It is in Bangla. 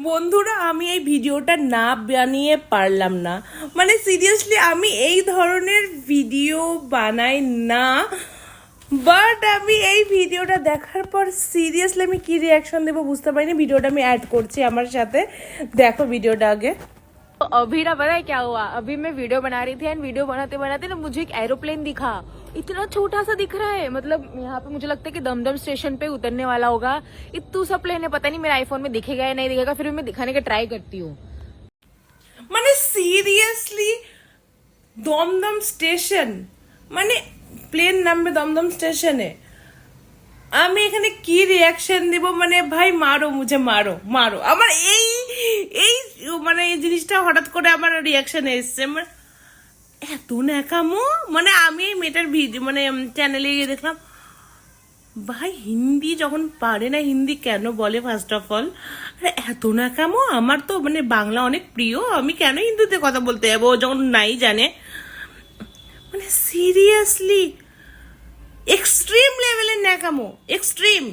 বন্ধুরা, আমি এই ভিডিওটা না বানিয়ে পারলাম না। মানে সিরিয়াসলি আমি এই ধরনের ভিডিও বানাই না। বাট আমি এই ভিডিওটা দেখার পর সিরিয়াসলি আমি কী রিয়াকশন দেবো বুঝতে পারিনি। ভিডিওটা আমি অ্যাড করছি আমার সাথে। দেখো ভিডিওটা আগে। तो अभी ना पता है क्या हुआ? अभी मैं वीडियो बना रही थी एंड वीडियो बनाते बनाते ना मुझे एक एरोप्लेन दिखा। इतना छोटा सा दिख रहा है। मतलब यहाँ पे मुझे लगता है कि दमदम स्टेशन पे उतरने वाला होगा। इतना सा प्लेन है, पता नहीं मेरे आईफोन में दिखेगा या नहीं दिखेगा, फिर मैं दिखाने का ट्राई करती हूँ। मैंने सीरियसली दमदम स्टेशन, मैंने प्लेन नाम में दमदम स्टेशन है। আমি এখানে কি রিয়াকশন দেব? মানে ভাই, মারো মুঝে, মারো মারো। আমার এই এই মানে এই জিনিসটা হঠাৎ করে আমার রিয়াকশন এসছে। মানে এত ন্যাকামো? মানে আমি এই মেয়েটার ভিডিও মানে চ্যানেলে গিয়ে দেখলাম, ভাই, হিন্দি যখন পারে না, হিন্দি কেন বলে ফার্স্ট অফ অল এত না আমার তো মানে বাংলা অনেক প্রিয়, আমি কেন হিন্দিতে কথা বলতে যাব? যখন নাই জানে। মানে সিরিয়াসলি এক্সট্রিম ন্যাকামো এক্সট্রিম